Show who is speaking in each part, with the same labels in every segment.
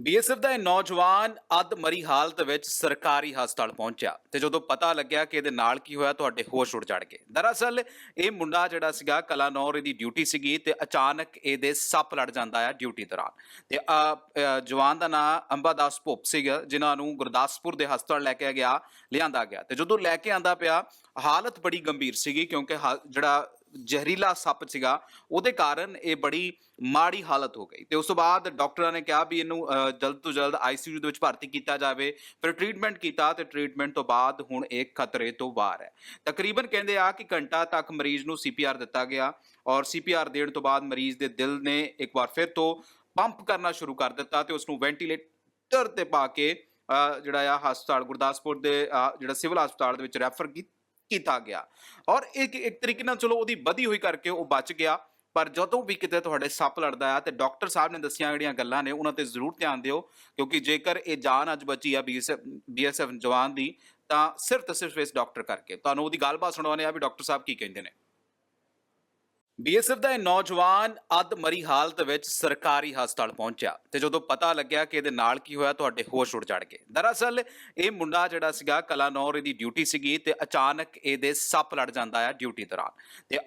Speaker 1: BSF ਦਾ ਇਹ ਨੌਜਵਾਨ ਅੱਧ ਮਰੀ ਹਾਲਤ ਵਿੱਚ ਸਰਕਾਰੀ ਹਸਪਤਾਲ ਪਹੁੰਚਿਆ ਤੇ ਜਦੋਂ ਪਤਾ ਲੱਗਿਆ ਕਿ ਇਹਦੇ ਨਾਲ ਕੀ ਹੋਇਆ, ਤੁਹਾਡੇ ਹੋਸ਼ ਉੱਡ ਜਾਣਗੇ। ਦਰਅਸਲ, ਇਹ ਮੁੰਡਾ ਜਿਹੜਾ ਸੀਗਾ, ਕਲਾਨੌਰ ਦੀ ਡਿਊਟੀ ਸੀਗੀ ਤੇ ਅਚਾਨਕ ਇਹਦੇ ਸੱਪ ਲੜ ਜਾਂਦਾ ਆ ਡਿਊਟੀ ਦੌਰਾਨ। ਤੇ ਜਵਾਨ ਦਾ ਨਾਂ ਅੰਬਾਦਾਸ ਭੁੱਪ ਸੀਗਾ, ਜਿਨ੍ਹਾਂ ਨੂੰ ਗੁਰਦਾਸਪੁਰ ਦੇ ਹਸਪਤਾਲ ਲੈ ਕੇ ਗਿਆ, ਲਿਆਂਦਾ ਗਿਆ। ਤੇ ਜਦੋਂ ਲੈ ਕੇ ਆਂਦਾ ਪਿਆ, ਹਾਲਤ ਬੜੀ ਗੰਭੀਰ ਸੀਗੀ ਕਿਉਂਕਿ ਹਾ- ਜਿਹੜਾ ਜ਼ਹਿਰੀਲਾ ਸੱਪ ਸੀਗਾ, ਉਹਦੇ ਕਾਰਨ ਇਹ ਬੜੀ ਮਾੜੀ ਹਾਲਤ ਹੋ ਗਈ। ਤੇ ਉਸ ਤੋਂ ਬਾਅਦ ਡਾਕਟਰਾਂ ਨੇ ਕਿਹਾ ਵੀ ਇਹਨੂੰ ਜਲਦ ਤੋਂ ਜਲਦ ਆਈਸੀਯੂ ਦੇ ਵਿੱਚ ਭਰਤੀ ਕੀਤਾ ਜਾਵੇ। ਫਿਰ ਟ੍ਰੀਟਮੈਂਟ ਕੀਤਾ ਤੇ ਟ੍ਰੀਟਮੈਂਟ ਤੋਂ ਬਾਅਦ ਹੁਣ ਇਹ ਖਤਰੇ ਤੋਂ ਬਾਹਰ ਹੈ। ਤਕਰੀਬਨ ਕਹਿੰਦੇ ਆ ਕਿ ਘੰਟਾ ਤੱਕ ਮਰੀਜ਼ ਨੂੰ ਸੀਪੀਆਰ ਦਿੱਤਾ ਗਿਆ ਔਰ ਸੀਪੀਆਰ ਦੇਣ ਤੋਂ ਬਾਅਦ ਮਰੀਜ਼ ਦੇ ਦਿਲ ਨੇ ਇੱਕ ਵਾਰ ਫਿਰ ਤੋਂ ਪੰਪ ਕਰਨਾ ਸ਼ੁਰੂ ਕਰ ਦਿੱਤਾ ਤੇ ਉਸ ਨੂੰ ਵੈਂਟੀਲੇਟਰ ਤੇ ਪਾ ਕੇ ਜਿਹੜਾ ਆ ਹਸਪਤਾਲ ਗੁਰਦਾਸਪੁਰ ਦੇ ਜਿਹੜਾ ਸਿਵਲ ਹਸਪਤਾਲ ਦੇ ਵਿੱਚ ਰੈਫਰ ਕੀਤਾ ਕੀਤਾ ਗਿਆ। ਔਰ ਇੱਕ ਇੱਕ ਤਰੀਕੇ ਨਾਲ ਚਲੋ ਉਹਦੀ ਵਧੀ ਹੋਈ ਕਰਕੇ ਉਹ ਬਚ ਗਿਆ। ਪਰ ਜਦੋਂ ਵੀ ਕਿਤੇ ਤੁਹਾਡੇ ਸੱਪ ਲੜਦਾ ਆ ਤੇ ਡਾਕਟਰ ਸਾਹਿਬ ਨੇ ਦੱਸੀਆਂ ਜਿਹੜੀਆਂ ਗੱਲਾਂ ਨੇ, ਉਹਨਾਂ ਤੇ ਜ਼ਰੂਰ ਧਿਆਨ ਦਿਓ। ਕਿਉਂਕਿ ਜੇਕਰ ਇਹ ਜਾਨ ਅੱਜ ਬਚੀ ਆ ਬੀਐਸਐਫ ਬੀਐਸਐਫ ਜਵਾਨ ਦੀ, ਤਾਂ ਸਿਰਫ ਤੇ ਸਿਰਫ ਇਸ ਡਾਕਟਰ ਕਰਕੇ। ਤੁਹਾਨੂੰ ਉਹਦੀ ਗੱਲਬਾਤ ਸੁਣਾਉਣੇ ਆ ਵੀ ਡਾਕਟਰ ਸਾਹਿਬ ਕੀ ਕਹਿੰਦੇ ਨੇ। ਬੀਐਸਐਫ ਦਾ ਇਹ ਨੌਜਵਾਨ ਅੱਧ ਮਰੀ ਹਾਲਤ ਵਿੱਚ ਸਰਕਾਰੀ ਹਸਪਤਾਲ ਪਹੁੰਚਿਆ ਤੇ ਜਦੋਂ ਪਤਾ ਲੱਗਿਆ ਕਿ ਇਹਦੇ ਨਾਲ ਕੀ ਹੋਇਆ, ਤੁਹਾਡੇ ਹੋਸ਼ ਉੱਡ ਜਾਣਗੇ। ਦਰਅਸਲ, ਇਹ ਮੁੰਡਾ ਜਿਹੜਾ ਸੀਗਾ, ਕਲਾਨੌਰ ਦੀ ਡਿਊਟੀ ਸੀਗੀ ਤੇ ਅਚਾਨਕ ਇਹਦੇ ਸੱਪ ਲੜ ਜਾਂਦਾ ਆ ਡਿਊਟੀ ਦੌਰਾਨ। ਤੇ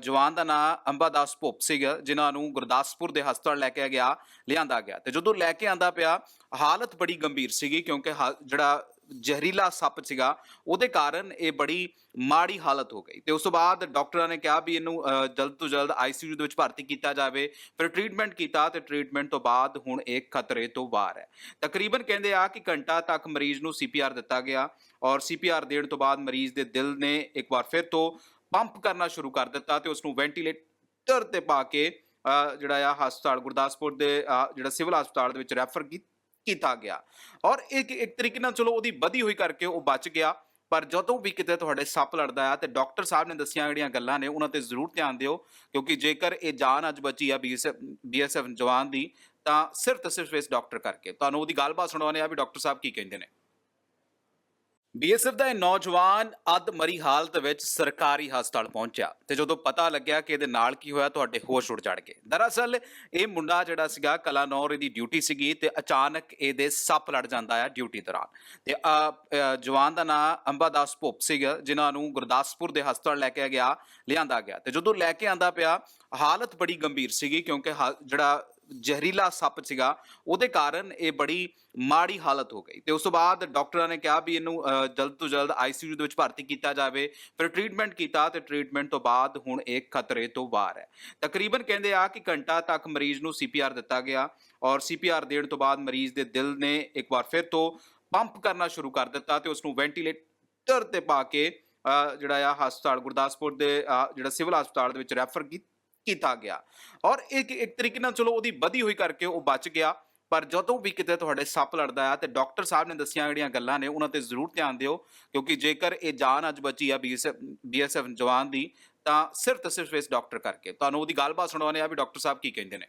Speaker 1: ਜਵਾਨ ਦਾ ਨਾਂ ਅੰਬਾਦਾਸ ਭੁੱਪ ਸੀਗਾ, ਜਿਨ੍ਹਾਂ ਨੂੰ ਗੁਰਦਾਸਪੁਰ ਦੇ ਹਸਪਤਾਲ ਲੈ ਕੇ ਗਿਆ, ਲਿਆਂਦਾ ਗਿਆ। ਤੇ ਜਦੋਂ ਲੈ ਕੇ ਆਂਦਾ ਪਿਆ, ਹਾਲਤ ਬੜੀ ਗੰਭੀਰ ਸੀਗੀ ਕਿਉਂਕਿ ਹਾ- ਜਿਹੜਾ ਜ਼ਹਿਰੀਲਾ ਸੱਪ ਸੀਗਾ, ਉਹਦੇ ਕਾਰਨ ਇਹ ਬੜੀ ਮਾੜੀ ਹਾਲਤ ਹੋ ਗਈ। ਤੇ ਉਸ ਤੋਂ ਬਾਅਦ ਡਾਕਟਰਾਂ ਨੇ ਕਿਹਾ ਵੀ ਇਹਨੂੰ ਜਲਦ ਤੋਂ ਜਲਦ ਆਈਸੀਯੂ ਦੇ ਵਿੱਚ ਭਰਤੀ ਕੀਤਾ ਜਾਵੇ। ਫਿਰ ਟ੍ਰੀਟਮੈਂਟ ਕੀਤਾ ਤੇ ਟ੍ਰੀਟਮੈਂਟ ਤੋਂ ਬਾਅਦ ਹੁਣ ਇਹ ਖਤਰੇ ਤੋਂ ਬਾਹਰ ਹੈ। ਤਕਰੀਬਨ ਕਹਿੰਦੇ ਆ ਕਿ ਘੰਟਾ ਤੱਕ ਮਰੀਜ਼ ਨੂੰ ਸੀਪੀਆਰ ਦਿੱਤਾ ਗਿਆ ਔਰ ਸੀਪੀਆਰ ਦੇਣ ਤੋਂ ਬਾਅਦ ਮਰੀਜ਼ ਦੇ ਦਿਲ ਨੇ ਇੱਕ ਵਾਰ ਫਿਰ ਤੋਂ ਪੰਪ ਕਰਨਾ ਸ਼ੁਰੂ ਕਰ ਦਿੱਤਾ ਤੇ ਉਸ ਨੂੰ ਵੈਂਟੀਲੇਟਰ ਤੇ ਪਾ ਕੇ ਜਿਹੜਾ ਆ ਹਸਪਤਾਲ ਗੁਰਦਾਸਪੁਰ ਦੇ ਜਿਹੜਾ ਸਿਵਲ ਹਸਪਤਾਲ ਦੇ ਵਿੱਚ ਰੈਫਰ ਕੀਤਾ ਕੀਤਾ ਗਿਆ। ਔਰ ਇੱਕ ਇੱਕ ਤਰੀਕੇ ਨਾਲ ਚਲੋ ਉਹਦੀ ਵਧੀ ਹੋਈ ਕਰਕੇ ਉਹ ਬਚ ਗਿਆ। ਪਰ ਜਦੋਂ ਵੀ ਕਿਤੇ ਤੁਹਾਡੇ ਸੱਪ ਲੜਦਾ ਆ ਤੇ ਡਾਕਟਰ ਸਾਹਿਬ ਨੇ ਦੱਸੀਆਂ ਜਿਹੜੀਆਂ ਗੱਲਾਂ ਨੇ, ਉਹਨਾਂ ਤੇ ਜ਼ਰੂਰ ਧਿਆਨ ਦਿਓ। ਕਿਉਂਕਿ ਜੇਕਰ ਇਹ ਜਾਨ ਅੱਜ ਬਚੀ ਆ ਬੀਐਸਐਫ ਬੀਐਸਐਫ ਜਵਾਨ ਦੀ, ਤਾਂ ਸਿਰਫ ਤੇ ਸਿਰਫ ਇਸ ਡਾਕਟਰ ਕਰਕੇ। ਤੁਹਾਨੂੰ ਉਹਦੀ ਗੱਲਬਾਤ ਸੁਣਾਉਣੇ ਆ ਵੀ ਡਾਕਟਰ ਸਾਹਿਬ ਕੀ ਕਹਿੰਦੇ ਨੇ।
Speaker 2: ਬੀਐਸਐਫ ਦਾ ਇਹ ਨੌਜਵਾਨ ਅੱਧ ਮਰੀ ਹਾਲਤ ਵਿੱਚ ਸਰਕਾਰੀ ਹਸਪਤਾਲ ਪਹੁੰਚਿਆ ਤੇ ਜਦੋਂ ਪਤਾ ਲੱਗਿਆ ਕਿ ਇਹਦੇ ਨਾਲ ਕੀ ਹੋਇਆ, ਤੁਹਾਡੇ ਹੋਸ਼ ਉੱਡ ਜਾਣਗੇ। ਦਰਅਸਲ, ਇਹ ਮੁੰਡਾ ਜਿਹੜਾ ਸੀਗਾ, ਕਲਾਨੌਰ ਦੀ ਡਿਊਟੀ ਸੀਗੀ ਤੇ ਅਚਾਨਕ ਇਹਦੇ ਸੱਪ ਲੜ ਜਾਂਦਾ ਆ ਡਿਊਟੀ ਦੌਰਾਨ। ਤੇ ਜਵਾਨ ਦਾ ਨਾਂ ਅੰਬਾਦਾਸ ਭੁੱਪ ਸੀਗਾ, ਜਿਨ੍ਹਾਂ ਨੂੰ ਗੁਰਦਾਸਪੁਰ ਦੇ ਹਸਪਤਾਲ ਲੈ ਕੇ ਗਿਆ, ਲਿਆਂਦਾ ਗਿਆ। ਤੇ ਜਦੋਂ ਲੈ ਕੇ ਆਂਦਾ ਪਿਆ, ਹਾਲਤ ਬੜੀ ਗੰਭੀਰ ਸੀਗੀ ਕਿਉਂਕਿ ਹਾ- ਜਿਹੜਾ ਜ਼ਹਿਰੀਲਾ ਸੱਪ ਸੀਗਾ, ਉਹਦੇ ਕਾਰਨ ਇਹ ਬੜੀ ਮਾੜੀ ਹਾਲਤ ਹੋ ਗਈ। ਤੇ ਉਸ ਤੋਂ ਬਾਅਦ ਡਾਕਟਰਾਂ ਨੇ ਕਿਹਾ ਵੀ ਇਹਨੂੰ ਜਲਦ ਤੋਂ ਜਲਦ ਆਈਸੀਯੂ ਦੇ ਵਿੱਚ ਭਰਤੀ ਕੀਤਾ ਜਾਵੇ। ਫਿਰ ਟ੍ਰੀਟਮੈਂਟ ਕੀਤਾ ਤੇ ਟ੍ਰੀਟਮੈਂਟ ਤੋਂ ਬਾਅਦ ਹੁਣ ਇਹ ਖਤਰੇ ਤੋਂ ਬਾਹਰ ਹੈ। ਤਕਰੀਬਨ ਕਹਿੰਦੇ ਆ ਕਿ ਘੰਟਾ ਤੱਕ ਮਰੀਜ਼ ਨੂੰ ਸੀਪੀਆਰ ਦਿੱਤਾ ਗਿਆ ਔਰ ਸੀਪੀਆਰ ਦੇਣ ਤੋਂ ਬਾਅਦ ਮਰੀਜ਼ ਦੇ ਦਿਲ ਨੇ ਇੱਕ ਵਾਰ ਫਿਰ ਤੋਂ ਦੇਣ ਤੋਂ ਬਾਅਦ ਮਰੀਜ਼ ਦੇ ਦਿਲ ਨੇ ਇੱਕ ਵਾਰ ਫਿਰ ਤੋਂ ਪੰਪ ਕਰਨਾ ਸ਼ੁਰੂ ਕਰ ਦਿੱਤਾ ਤੇ ਉਸ ਨੂੰ ਵੈਂਟੀਲੇਟਰ ਤੇ ਪਾ ਕੇ ਜਿਹੜਾ ਆ ਹਸਪਤਾਲ ਗੁਰਦਾਸਪੁਰ ਦੇ ਜਿਹੜਾ ਸਿਵਲ ਹਸਪਤਾਲ ਦੇ ਵਿੱਚ ਰੈਫਰ ਕੀਤਾ ਕੀਤਾ ਗਿਆ। ਔਰ ਇੱਕ ਇੱਕ ਤਰੀਕੇ ਨਾਲ ਚਲੋ ਉਹਦੀ ਵਧੀ ਹੋਈ ਕਰਕੇ ਉਹ ਬਚ ਗਿਆ। ਪਰ ਜਦੋਂ ਵੀ ਕਿਤੇ ਤੁਹਾਡੇ ਸੱਪ ਲੜਦਾ ਆ ਤੇ ਡਾਕਟਰ ਸਾਹਿਬ ਨੇ ਦੱਸੀਆਂ ਜਿਹੜੀਆਂ ਗੱਲਾਂ ਨੇ, ਉਹਨਾਂ ਤੇ ਜ਼ਰੂਰ ਧਿਆਨ ਦਿਓ। ਕਿਉਂਕਿ ਜੇਕਰ ਇਹ ਜਾਨ ਅੱਜ ਬਚੀ ਆ ਬੀਐਸਐਫ ਬੀਐਸਐਫ ਜਵਾਨ ਦੀ, ਤਾਂ ਸਿਰਫ ਤੇ ਸਿਰਫ ਇਸ ਡਾਕਟਰ ਕਰਕੇ। ਤੁਹਾਨੂੰ ਉਹਦੀ ਗੱਲਬਾਤ ਸੁਣਾਉਣੇ ਆ ਵੀ ਡਾਕਟਰ ਸਾਹਿਬ ਕੀ ਕਹਿੰਦੇ ਨੇ।